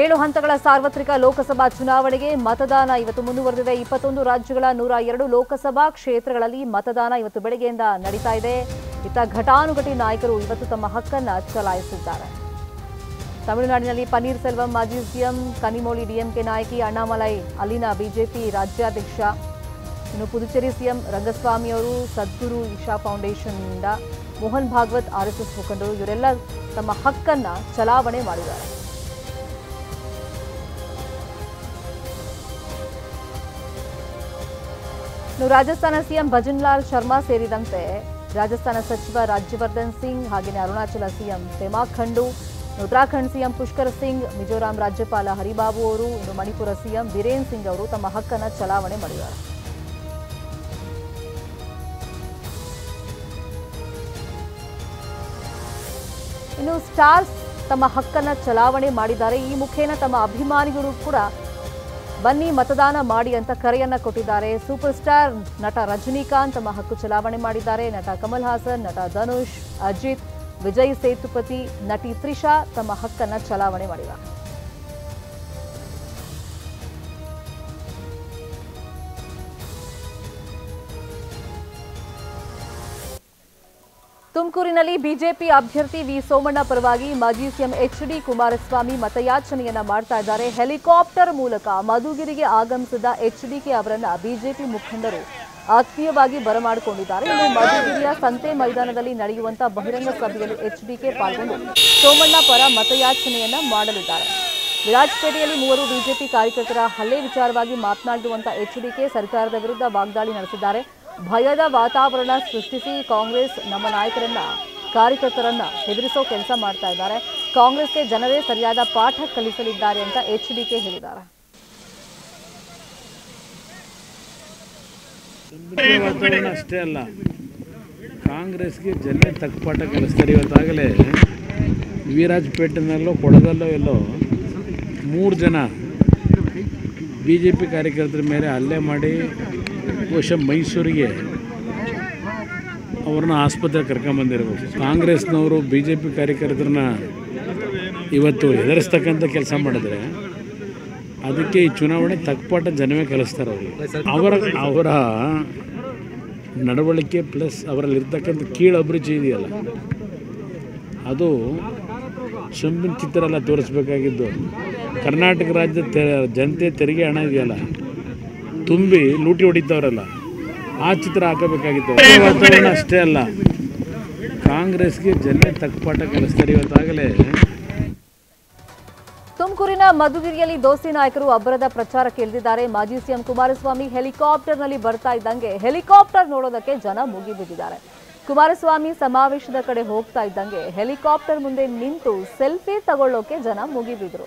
ಏಳು ಹಂತಗಳ ಸಾರ್ವತ್ರಿಕ ಲೋಕಸಭಾ ಚುನಾವಣೆಗೆ ಮತದಾನ ಇವತ್ತು ಮುಂದುವರೆದಿದೆ. ಇಪ್ಪತ್ತೊಂದು ರಾಜ್ಯಗಳ ನೂರ ಎರಡು ಲೋಕಸಭಾ ಕ್ಷೇತ್ರಗಳಲ್ಲಿ ಮತದಾನ ಇವತ್ತು ಬೆಳಗ್ಗೆಯಿಂದ ನಡೀತಾ ಇದೆ. ಇತ್ತ ಘಟಾನುಘಟಿ ನಾಯಕರು ಇವತ್ತು ತಮ್ಮ ಹಕ್ಕನ್ನು ಚಲಾಯಿಸಿದ್ದಾರೆ. ತಮಿಳುನಾಡಿನಲ್ಲಿ ಪನ್ನೀರ್ ಸೆಲ್ವಂ, ಮಾಜಿ ಸಿಎಂ ಕನಿಮೋಳಿ, ಡಿಎಂಕೆ ನಾಯಕಿ ಅಣ್ಣಾಮಲೈ, ಅಲ್ಲಿನ ಬಿಜೆಪಿ ರಾಜ್ಯಾಧ್ಯಕ್ಷ. ಇನ್ನು ಪುದುಚೇರಿ ಸಿಎಂ ರಂಗಸ್ವಾಮಿ ಅವರು ಸದ್ಗುರು ಇಶಾ ಫೌಂಡೇಶನ್ನಿಂದ ಮೋಹನ್ ಭಾಗವತ್ ಆರ್ಎಸ್ಎಸ್ ಮುಖಂಡರು ಇವರೆಲ್ಲ ತಮ್ಮ ಹಕ್ಕನ್ನು ಚಲಾವಣೆ ಮಾಡಿದ್ದಾರೆ. ಇನ್ನು ರಾಜಸ್ಥಾನ ಸಿಎಂ ಭಜನ್ಲಾಲ್ ಶರ್ಮಾ ಸೇರಿದಂತೆ ರಾಜಸ್ಥಾನ ಸಚಿವ ರಾಜ್ಯವರ್ಧನ್ ಸಿಂಗ್ ಹಾಗೆಯೇ ಅರುಣಾಚಲ ಸಿಎಂ ಪೆಮಾ ಖಂಡು ಉತ್ತರಾಖಂಡ್ ಸಿಎಂ ಪುಷ್ಕರ್ ಸಿಂಗ್, ಮಿಜೋರಾಂ ರಾಜ್ಯಪಾಲ ಹರಿಬಾಬು ಅವರು, ಇನ್ನು ಮಣಿಪುರ ಸಿಎಂ ಬಿರೇನ್ ಸಿಂಗ್ ಅವರು ತಮ್ಮ ಹಕ್ಕನ್ನು ಚಲಾವಣೆ ಮಾಡಿದ್ದಾರೆ. ಇನ್ನು ಸ್ಟಾರ್ಸ್ ತಮ್ಮ ಹಕ್ಕನ್ನು ಚಲಾವಣೆ ಮಾಡಿದ್ದಾರೆ. ಈ ಮುಖೇನ ತಮ್ಮ ಅಭಿಮಾನಿಗಳು ಕೂಡ ಬನ್ನಿ ಮತದಾನ ಮಾಡಿ ಅಂತ ಕರೆಯನ್ನ ಕೊಟ್ಟಿದ್ದಾರೆ. ಸೂಪರ್ ಸ್ಟಾರ್ ನಟ ರಜನಿಕಾಂತ್ ತಮ್ಮ ಹಕ್ಕು ಚಲಾವಣೆ ಮಾಡಿದ್ದಾರೆ. ನಟ ಕಮಲ್ ಹಾಸನ್, ನಟ ಧನುಷ್, ಅಜಿತ್, ವಿಜಯ್ ಸೇತುಪತಿ, ನಟಿ ತ್ರಿಷಾ ತಮ್ಮ ಹಕ್ಕನ್ನ ಚಲಾವಣೆ ಮಾಡಿದ್ದಾರೆ. ತುಮಕೂರಿನಲ್ಲಿ ಬಿಜೆಪಿ ಅಭ್ಯರ್ಥಿ ವಿ ಸೋಮಣ್ಣ ಪರವಾಗಿ ಮಾಜಿ ಸಿಎಂ ಎಚ್ ಡಿ ಕುಮಾರಸ್ವಾಮಿ ಮತಯಾಚನೆಯನ್ನ ಮಾಡ್ತಾ ಇದ್ದಾರೆ. ಹೆಲಿಕಾಪ್ಟರ್ ಮೂಲಕ ಮಧುಗಿರಿಗೆ ಆಗಮಿಸಿದ ಎಚ್ ಡಿಕೆ ಅವರನ್ನ ಬಿಜೆಪಿ ಮುಖಂಡರು ಆತ್ಮೀಯವಾಗಿ ಬರಮಾಡಿಕೊಂಡಿದ್ದಾರೆ. ಇನ್ನು ಮಧುಗಿರಿಯ ಸಂತೆ ಮೈದಾನದಲ್ಲಿ ನಡೆಯುವಂತಹ ಬಹಿರಂಗ ಸಭೆಯಲ್ಲಿ ಎಚ್ ಡಿಕೆ ಪಾಲ್ಗೊಂಡು ಸೋಮಣ್ಣ ಪರ ಮತಯಾಚನೆಯನ್ನ ಮಾಡಲಿದ್ದಾರೆ. ವಿರಾಜಪೇಟೆಯಲ್ಲಿ ಮೂವರು ಬಿಜೆಪಿ ಕಾರ್ಯಕರ್ತರ ಹಲ್ಲೆ ವಿಚಾರವಾಗಿ ಮಾತನಾಡಿರುವಂತಹ ಎಚ್ ಡಿಕೆ ಸರ್ಕಾರದ ವಿರುದ್ಧ ವಾಗ್ದಾಳಿ ನಡೆಸಿದ್ದಾರೆ. ಭಯದ ವಾತಾವರಣ ಸೃಷ್ಟಿಸಿ ಕಾಂಗ್ರೆಸ್ ನಮ್ಮ ನಾಯಕರನ್ನ, ಕಾರ್ಯಕರ್ತರನ್ನ ಹೆದರಿಸೋ ಕೆಲಸ ಮಾಡ್ತಾ ಇದ್ದಾರೆ. ಕಾಂಗ್ರೆಸ್ಗೆ ಜನರೇ ಸರಿಯಾದ ಪಾಠ ಕಲಿಸಲಿದ್ದಾರೆ ಅಂತ ಎಚ್ ಡಿ ಕೆ ಹೇಳಿದ್ದಾರೆ. ಅಷ್ಟೇ ಅಲ್ಲ, ಕಾಂಗ್ರೆಸ್ಗೆ ಜನ ತಕ್ಕಪಾಠ ಕಲಿಸ್ತಾರೆ ಇವತ್ತಾಗಲೇ. ವೀರಾಜಪೇಟೆನಲ್ಲೋ ಕೊಡಗಲ್ಲೋ ಎಲ್ಲೋ ಮೂರು ಜನ ಬಿ ಜೆ ಪಿ ಕಾರ್ಯಕರ್ತರ ಮೇಲೆ ಹಲ್ಲೆ ಮಾಡಿ ಬಹುಶಃ ಮೈಸೂರಿಗೆ ಅವ್ರನ್ನ ಆಸ್ಪತ್ರೆಗೆ ಕರ್ಕೊಂಡ್ಬಂದಿರಬೇಕು ಕಾಂಗ್ರೆಸ್ನವರು ಬಿ ಜೆ ಪಿ ಕಾರ್ಯಕರ್ತರನ್ನ ಇವತ್ತು ಎದುರಿಸ್ತಕ್ಕಂಥ ಕೆಲಸ ಮಾಡಿದ್ರೆ ಅದಕ್ಕೆ ಈ ಚುನಾವಣೆ ತಕ್ಕಪಾಠ ಜನವೇ ಕಲಿಸ್ತಾರೆ ಅವರು. ಅವರ ಅವರ ನಡವಳಿಕೆ ಪ್ಲಸ್ ಅವರಲ್ಲಿರ್ತಕ್ಕಂಥ ಕೀಳು ಅಭಿರುಚಿ ಇದೆಯಲ್ಲ, ಅದು ಚಂಬಿನ ಚಿತ್ರ ಎಲ್ಲ ತೋರಿಸ್ಬೇಕಾಗಿದ್ದು, ಕರ್ನಾಟಕ ರಾಜ್ಯದ ಜನತೆ ತೆರಿಗೆ ಹಣ ಇದೆಯಲ್ಲ ತುಂಬಿ ಲೂಟಿ ಹೊಡಿತವ್ರಲ್ಲ ಆ ಚಿತ್ರ ಹಾಕಬೇಕಾಗಿತ್ತು. ವಾತಾವರಣ ಅಷ್ಟೇ ಅಲ್ಲ. ಕಾಂಗ್ರೆಸ್ಗೆ ಜನ ತಕ್ಕಪಾಠ ಕಲಿಸ್ತಾರೆ ಇವತ್ತಾಗಲೇ ತುಮಕೂರಿನ ಮಧುಗಿರಿಯಲ್ಲಿ ದೋಸ್ತಿ ನಾಯಕರು ಅಬ್ಬರದ ಪ್ರಚಾರಕ್ಕೆ ಇಳಿದಿದ್ದಾರೆ. ಮಾಜಿ ಸಿಎಂ ಕುಮಾರಸ್ವಾಮಿ ಹೆಲಿಕಾಪ್ಟರ್ನಲ್ಲಿ ಬರ್ತಾ ಇದ್ದಂಗೆ ಹೆಲಿಕಾಪ್ಟರ್ ನೋಡೋದಕ್ಕೆ ಜನ ಮುಗಿಬಿದ್ದಿದ್ದಾರೆ ಕುಮಾರಸ್ವಾಮಿ ಸಮಾವೇಶದ ಕಡೆ ಹೋಗ್ತಾ ಇದ್ದಂಗೆ ಹೆಲಿಕಾಪ್ಟರ್ ಮುಂದೆ ನಿಂತು ಸೆಲ್ಫಿ ತಗೊಳ್ಳೋಕೆ ಜನ ಮುಗಿಬಿದ್ರು.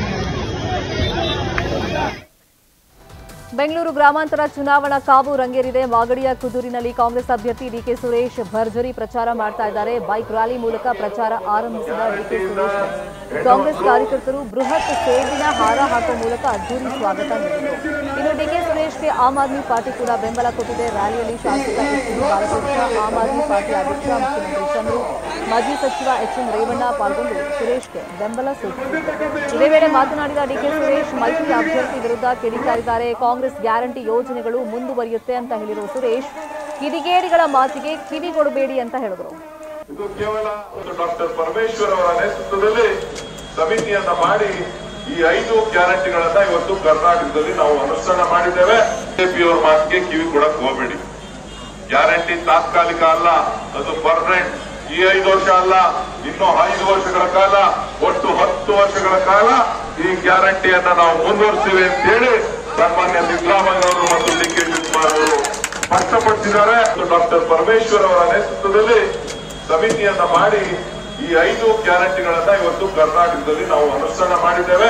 ಬೆಂಗಳೂರು ಗ್ರಾಮಾಂತರ ಚುನಾವಣಾ ಕಾವು ರಂಗೇರಿದೆ. ಮಾಗಡಿಯ ಕುದೂರಿನಲ್ಲಿ ಕಾಂಗ್ರೆಸ್ ಅಭ್ಯರ್ಥಿ ಡಿಕೆ ಸುರೇಶ್ ಭರ್ಜರಿ ಪ್ರಚಾರ ಮಾಡ್ತಾ ಇದ್ದಾರೆ. ಬೈಕ್ ರ್ಯಾಲಿ ಮೂಲಕ ಪ್ರಚಾರ ಆರಂಭಿಸಿದ ಡಿಕೆ ಸುರೇಶ್ ಕಾಂಗ್ರೆಸ್ ಕಾರ್ಯಕರ್ತರು ಬೃಹತ್ ಸೇಬಿನ ಹಾರ ಹಾಕುವ ಮೂಲಕ ಅದ್ದೂರಿ ಸ್ವಾಗತ ನೀಡಿದರು. ಇನ್ನು ಡಿಕೆ ಸುರೇಶ್ಗೆ ಆಮ್ ಆದ್ಮಿ ಪಾರ್ಟಿ ಕೂಡ ಬೆಂಬಲ ಕೊಟ್ಟಿದೆ. ರ್ಯಾಲಿಯಲ್ಲಿ ಶಾಸಕ ಆಮ್ ಆದ್ಮಿ ಪಾರ್ಟಿ ಅಧ್ಯಕ್ಷ ಮುಖ್ಯಮಂತ್ರಿ ಚಂದ್ರು ಮಾಜಿ ಸಚಿವ ಎಚ್ ಎನ್ ರೇವಣ್ಣ ಪಾಲ್ಗೊಂಡು ಸುರೇಶ್ಗೆ ಬೆಂಬಲ ಸೂಚಿಸಿದರು. ಇದೇ ವೇಳೆ ಮಾತನಾಡಿದ ಡಿಕೆ ಸುರೇಶ್, ಮೈತ್ರಿ ಅಭ್ಯರ್ಥಿ ವಿರುದ್ಧ ಕಿಡಿಕಾರಿದ್ದಾರೆ ಕಾಂಗ್ರೆಸ್ ಗ್ಯಾರಂಟಿ ಯೋಜನೆಗಳು ಮುಂದುವರಿಯುತ್ತೆ ಅಂತ ಹೇಳಿರುವ ಸುರೇಶ್, ಕಿಡಿಗೇಡಿಗಳ ಮಾತಿಗೆ ಕಿವಿಗೊಡಬೇಡಿ ಅಂತ ಹೇಳಿದರು. ಇದು ಕೇವಲ ಡಾಕ್ಟರ್ ಪರಮೇಶ್ವರ್ ಅವರ ನೇತೃತ್ವದಲ್ಲಿ ಸಮಿತಿಯನ್ನ ಮಾಡಿ ಈ ಐದು ಗ್ಯಾರಂಟಿಗಳನ್ನ ಇವತ್ತು ಕರ್ನಾಟಕದಲ್ಲಿ ನಾವು ಅನುಷ್ಠಾನ ಮಾಡಿದ್ದೇವೆ. ಬಿಜೆಪಿ ಅವರ ಮಾತಿಗೆ ಕಿವಿ ಕೊಡಕ್ ಹೋಗಬೇಡಿ. ಗ್ಯಾರಂಟಿ ತಾತ್ಕಾಲಿಕ ಅಲ್ಲ, ಅದು ಪರ್ಮನೆಂಟ್. ಈ ಐದು ವರ್ಷ ಅಲ್ಲ, ಇನ್ನು ಐದು ವರ್ಷಗಳ ಕಾಲ, ಒಟ್ಟು ಹತ್ತು ವರ್ಷಗಳ ಕಾಲ ಈ ಗ್ಯಾರಂಟಿಯನ್ನ ನಾವು ಮುಂದುವರಿಸ್ತೀವಿ ಅಂತ ಹೇಳಿ ಸನ್ಮಾನ್ಯ ಸಿದ್ದರಾಮಯ್ಯ ಅವರು ಮತ್ತು ಡಿ ಕೆ ಶಿವಕುಮಾರ್ ಅವರು ಸ್ಪಷ್ಟಪಡಿಸಿದ್ದಾರೆ ಡಾಕ್ಟರ್ ಪರಮೇಶ್ವರ್ ಅವರ ನೇತೃತ್ವದಲ್ಲಿ ಸಮಿತಿಯನ್ನ ಮಾಡಿ ಈ ಐದು ಗ್ಯಾರಂಟಿಗಳನ್ನ ಇವತ್ತು ಕರ್ನಾಟಕದಲ್ಲಿ ನಾವು ಅನುಷ್ಠಾನ ಮಾಡಿದ್ದೇವೆ.